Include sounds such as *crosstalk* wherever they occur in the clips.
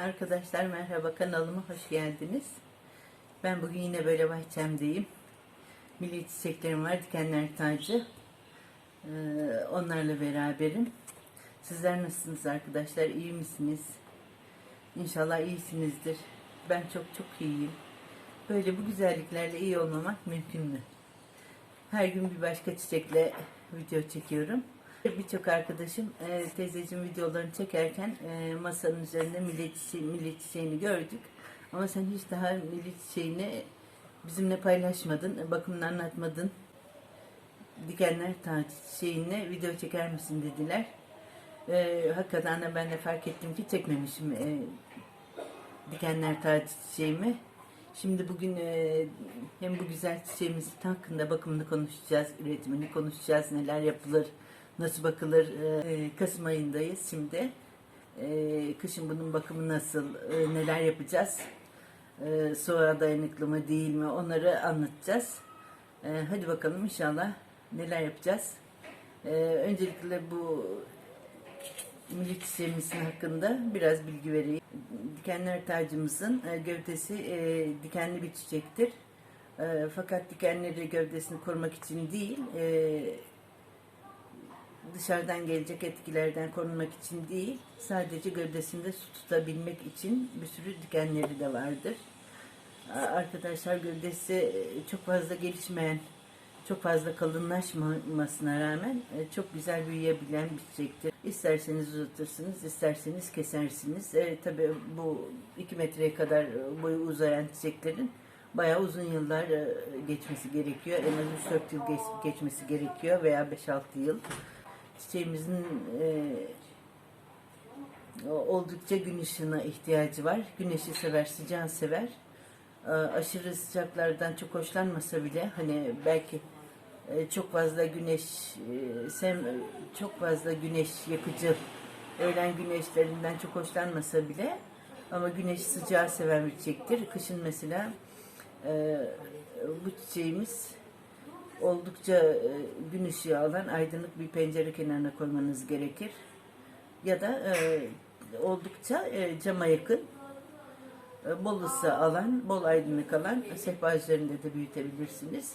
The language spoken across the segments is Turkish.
Arkadaşlar merhaba kanalıma hoş geldiniz. Ben bugün yine böyle bahçemdeyim. Milli çiçeklerim var, dikenler tacı. Ee, onlarla beraberim. Sizler nasılsınız arkadaşlar? İyi misiniz? İnşallah iyisinizdir. Ben çok çok iyiyim. Böyle bu güzelliklerle iyi olmamak mümkün mü? Her gün bir başka çiçekle video çekiyorum. Birçok arkadaşım e, teyzeciğim videolarını çekerken e, masanın üzerinde milli, çiçeği, milli çiçeğini gördük. Ama sen hiç daha milli çiçeğini bizimle paylaşmadın, bakımını anlatmadın. Dikenler tacı çiçeğine video çeker misin dediler. E, hakikaten de ben de fark ettim ki çekmemişim e, dikenler tacı çiçeğimi. Şimdi bugün e, hem bu güzel çiçeğimizin hakkında bakımını konuşacağız, üretimini konuşacağız, neler yapılır, nasıl bakılır. E, Kasım ayındayız şimdi. E, kışın bunun bakımı nasıl, e, neler yapacağız, e, soğuğa dayanıklı mı değil mi onları anlatacağız. E, hadi bakalım inşallah neler yapacağız. E, öncelikle bu milli hakkında biraz bilgi vereyim. Dikenler tacımızın e, gövdesi e, dikenli bir çiçektir. E, fakat dikenleri gövdesini korumak için değil, e, dışarıdan gelecek etkilerden korunmak için değil, sadece gövdesinde su tutabilmek için bir sürü dikenleri de vardır. Arkadaşlar gövdesi e, çok fazla gelişmeyen, çok fazla kalınlaşmamasına rağmen e, çok güzel büyüyebilen bir çiçektir. İsterseniz uzatırsınız, isterseniz kesersiniz. E, tabii bu 2 metreye kadar e, boyu uzayan çiçeklerin bayağı uzun yıllar geçmesi gerekiyor. En az 3-4 yıl geç- geçmesi gerekiyor veya 5-6 yıl. Çiçeğimizin e, oldukça gün ışığına ihtiyacı var. Güneşi sever, sıcağı sever. E, aşırı sıcaklardan çok hoşlanmasa bile hani belki e, çok fazla güneş e, sem çok fazla güneş yakıcı öğlen güneşlerinden çok hoşlanmasa bile ama güneş sıcağı seven bir çiçektir. Kışın mesela e, bu çiçeğimiz oldukça e, gün ışığı alan aydınlık bir pencere kenarına koymanız gerekir. Ya da e, oldukça e, cama yakın e, bol ısı alan, bol aydınlık alan sehpa üzerinde de büyütebilirsiniz.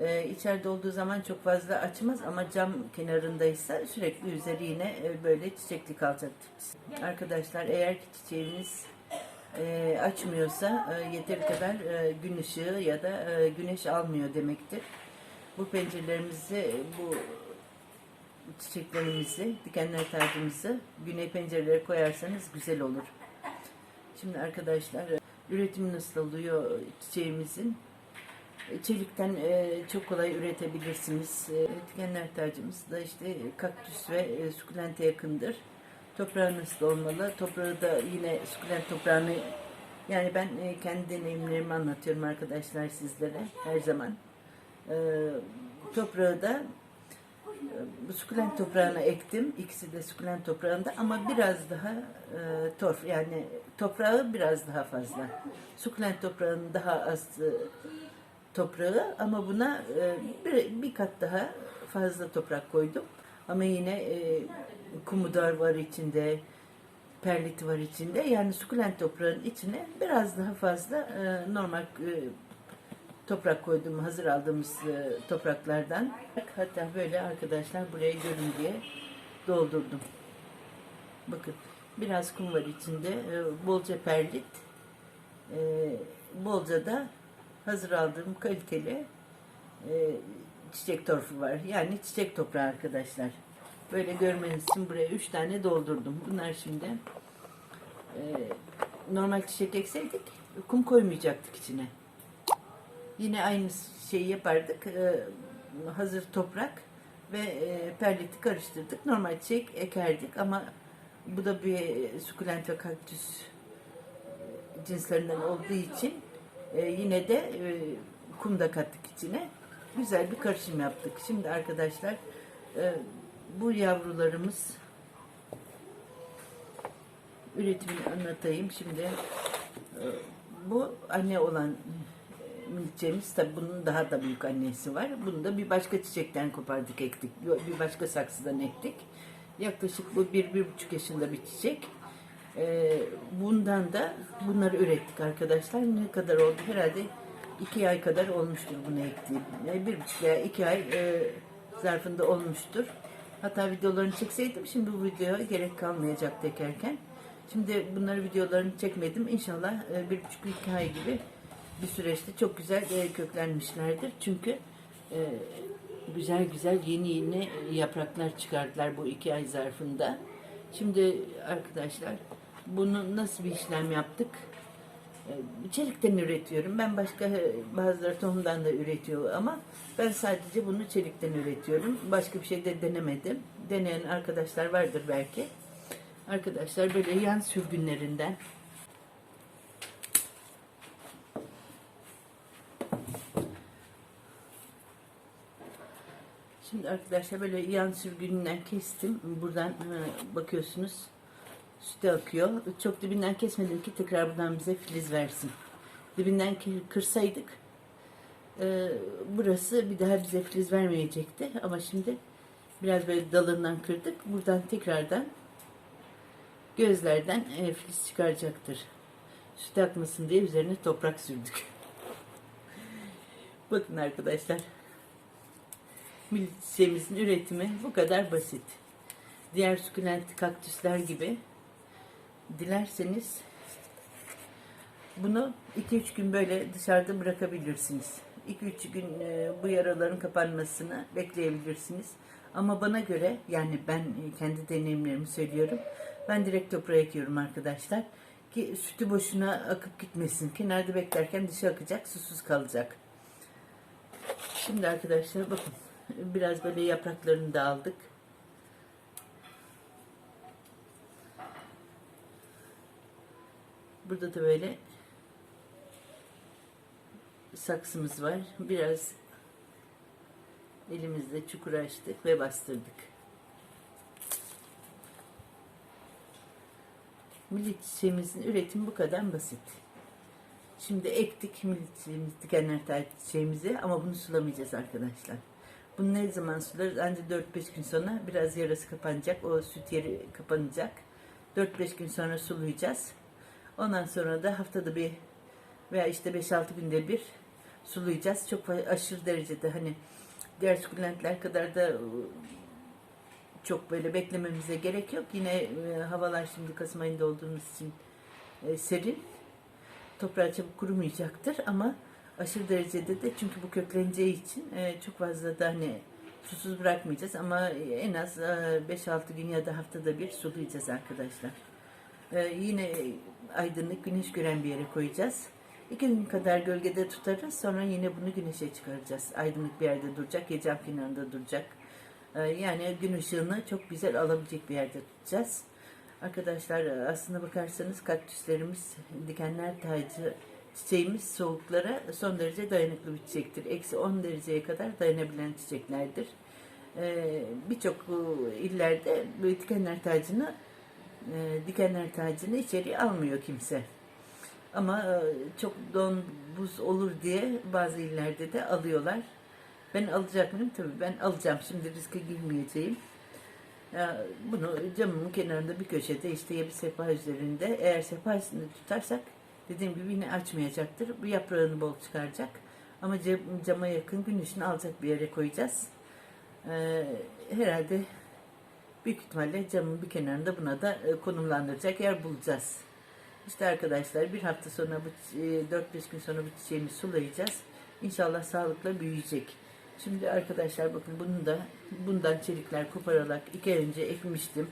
E, içeride olduğu zaman çok fazla açmaz ama cam kenarındaysa sürekli üzeri yine böyle çiçekli kalacaktır. Arkadaşlar eğer ki çiçeğiniz açmıyorsa e, yeteri kadar e, gün ışığı ya da güneş almıyor demektir. Bu pencerelerimizi, bu çiçeklerimizi, dikenler tacımızı güney pencerelere koyarsanız güzel olur. Şimdi arkadaşlar üretimi nasıl oluyor çiçeğimizin? Çelikten e, çok kolay üretebilirsiniz. E, Dikenler tacımız da işte kaktüs ve e, sukulente yakındır. Toprağı nasıl olmalı? Toprağı da yine sukulent toprağını yani ben kendi deneyimlerimi anlatıyorum arkadaşlar sizlere her zaman. E, toprağı da e, sukulent toprağına ektim. İkisi de sukulent toprağında ama biraz daha e, torf yani toprağı biraz daha fazla. Sukulent toprağının daha az e, toprağı ama buna e, bir, bir kat daha fazla toprak koydum. Ama yine e, kumudar var içinde, perlit var içinde. Yani sukulent toprağın içine biraz daha fazla e, normal e, toprak koydum hazır aldığımız e, topraklardan. Hatta böyle arkadaşlar buraya görün diye doldurdum. Bakın biraz kum var içinde. e, bolca perlit. e, bolca da hazır aldığım kaliteli çiçek torfu var. Yani çiçek toprağı arkadaşlar. Böyle görmeniz için buraya 3 tane doldurdum. Bunlar şimdi normal çiçek ekseydik kum koymayacaktık içine. Yine aynı şeyi yapardık. Ee, hazır toprak ve e, perliti karıştırdık. Normal çiçek ekerdik ama bu da bir sukulent ve kaktüs cinslerinden olduğu için e, yine de e, kum da kattık içine. Güzel bir karışım yaptık. Şimdi arkadaşlar e, bu yavrularımız üretimini anlatayım. Şimdi e, bu anne olan milçemiz tabi bunun daha da büyük annesi var. Bunu da bir başka çiçekten kopardık ektik. Bir başka saksıdan ektik. Yaklaşık bu bir, bir buçuk yaşında bir çiçek. Ee, bundan da bunları ürettik arkadaşlar. Ne kadar oldu? Herhalde iki ay kadar olmuştur bunu ektiğim. Bir buçuk veya iki ay e, zarfında olmuştur. Hatta videolarını çekseydim şimdi bu videoya gerek kalmayacaktı ekerken. Şimdi bunları videolarını çekmedim. İnşallah e, bir buçuk iki ay gibi bir süreçte çok güzel köklenmişlerdir. Çünkü e, güzel güzel yeni yeni yapraklar çıkardılar bu iki ay zarfında. Şimdi arkadaşlar bunu nasıl bir işlem yaptık? E, Çelikten üretiyorum. Ben başka e, bazıları tohumdan da üretiyor ama ben sadece bunu çelikten üretiyorum. Başka bir şey de denemedim. Deneyen arkadaşlar vardır belki. Arkadaşlar böyle yan sürgünlerinden Arkadaşlar böyle yan sürgününden kestim. Buradan e, bakıyorsunuz sütü akıyor. Çok dibinden kesmedim ki tekrar buradan bize filiz versin. Dibinden kırsaydık e, burası bir daha bize filiz vermeyecekti. Ama şimdi biraz böyle dalından kırdık. Buradan tekrardan gözlerden e, filiz çıkaracaktır. Sütü akmasın diye üzerine toprak sürdük. *laughs* Bakın arkadaşlar. Milletçemizin üretimi bu kadar basit. Diğer sukulent kaktüsler gibi dilerseniz bunu 2-3 gün böyle dışarıda bırakabilirsiniz. 2-3 gün e, bu yaraların kapanmasını bekleyebilirsiniz. Ama bana göre yani ben e, kendi deneyimlerimi söylüyorum. Ben direkt toprağa ekiyorum arkadaşlar. Ki sütü boşuna akıp gitmesin. Kenarda beklerken dışı akacak, susuz kalacak. Şimdi arkadaşlar bakın biraz böyle yapraklarını da aldık. Burada da böyle saksımız var. Biraz elimizde çukur açtık ve bastırdık. Milli çiçeğimizin üretimi bu kadar basit. Şimdi ektik milli çiçeğimiz, dikenler çiçeğimizi ama bunu sulamayacağız arkadaşlar. Bunu ne zaman sularız? Ancak 4-5 gün sonra biraz yarası kapanacak. O süt yeri kapanacak. 4-5 gün sonra sulayacağız. Ondan sonra da haftada bir veya işte 5-6 günde bir sulayacağız. Çok aşırı derecede hani diğer sukulentler kadar da ıı, çok böyle beklememize gerek yok. Yine e, havalar şimdi Kasım ayında olduğumuz için e, serin. Toprağı çabuk kurumayacaktır ama aşırı derecede de çünkü bu kökleneceği için e, çok fazla da hani susuz bırakmayacağız ama en az e, 5-6 gün ya da haftada bir sulayacağız arkadaşlar. E, yine aydınlık güneş gören bir yere koyacağız. İki gün kadar gölgede tutarız sonra yine bunu güneşe çıkaracağız. Aydınlık bir yerde duracak ya cam duracak. E, yani gün ışığını çok güzel alabilecek bir yerde tutacağız. Arkadaşlar aslında bakarsanız kaktüslerimiz dikenler tacı çiçeğimiz soğuklara son derece dayanıklı bir çiçektir. Eksi 10 dereceye kadar dayanabilen çiçeklerdir. Ee, Birçok e, illerde dikenler tacını e, dikenler tacını içeri almıyor kimse. Ama e, çok don buz olur diye bazı illerde de alıyorlar. Ben alacak mıyım? Tabii ben alacağım. Şimdi riske girmeyeceğim. Ya bunu camımın kenarında bir köşede işte ya bir sehpa üzerinde eğer sehpa üstünde tutarsak dediğim gibi yine açmayacaktır. Bu yaprağını bol çıkaracak. Ama cam- cama yakın gün alacak bir yere koyacağız. Ee, herhalde büyük ihtimalle camın bir kenarında buna da e, konumlandıracak yer bulacağız. İşte arkadaşlar bir hafta sonra bu çi- e, 4-5 gün sonra bu çiçeğimi sulayacağız. İnşallah sağlıkla büyüyecek. Şimdi arkadaşlar bakın bunu da bundan çelikler kopararak iki ay önce ekmiştim.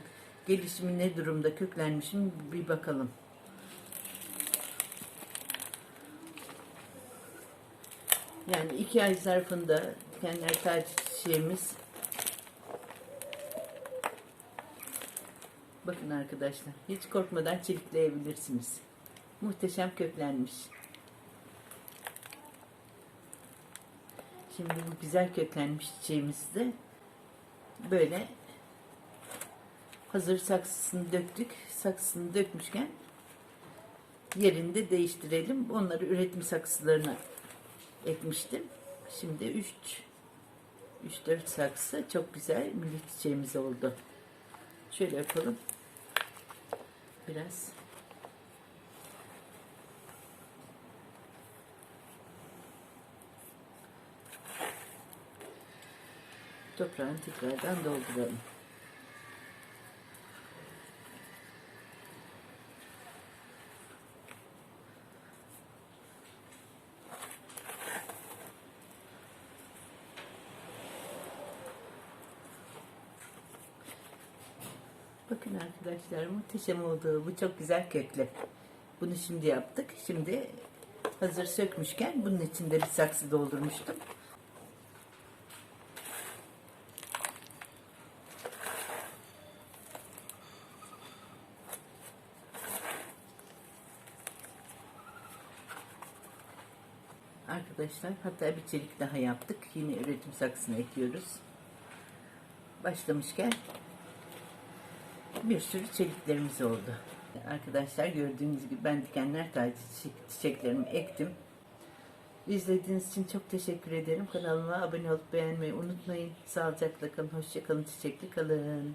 Gelişimi ne durumda köklenmişim bir bakalım. Yani iki ay zarfında dikenler taç Bakın arkadaşlar hiç korkmadan çelikleyebilirsiniz. Muhteşem köklenmiş. Şimdi bu güzel köklenmiş çiçeğimizi de böyle hazır saksısını döktük. Saksısını dökmüşken yerinde değiştirelim. Onları üretim saksılarına ekmiştim. Şimdi 3 3-4 saksı çok güzel milli çiçeğimiz oldu. Şöyle yapalım. biraz. Toprağını tekrardan dolduralım. Bakın arkadaşlar muhteşem oldu. Bu çok güzel köklü. Bunu şimdi yaptık. Şimdi hazır sökmüşken bunun içinde bir saksı doldurmuştum. Arkadaşlar hatta bir çelik daha yaptık. Yine üretim saksına ekliyoruz. Başlamışken bir sürü çeliklerimiz oldu. Arkadaşlar gördüğünüz gibi ben dikenler tacı çiçek- çiçeklerimi ektim. İzlediğiniz için çok teşekkür ederim. Kanalıma abone olup beğenmeyi unutmayın. Sağlıcakla kalın, hoşça kalın, çiçekli kalın.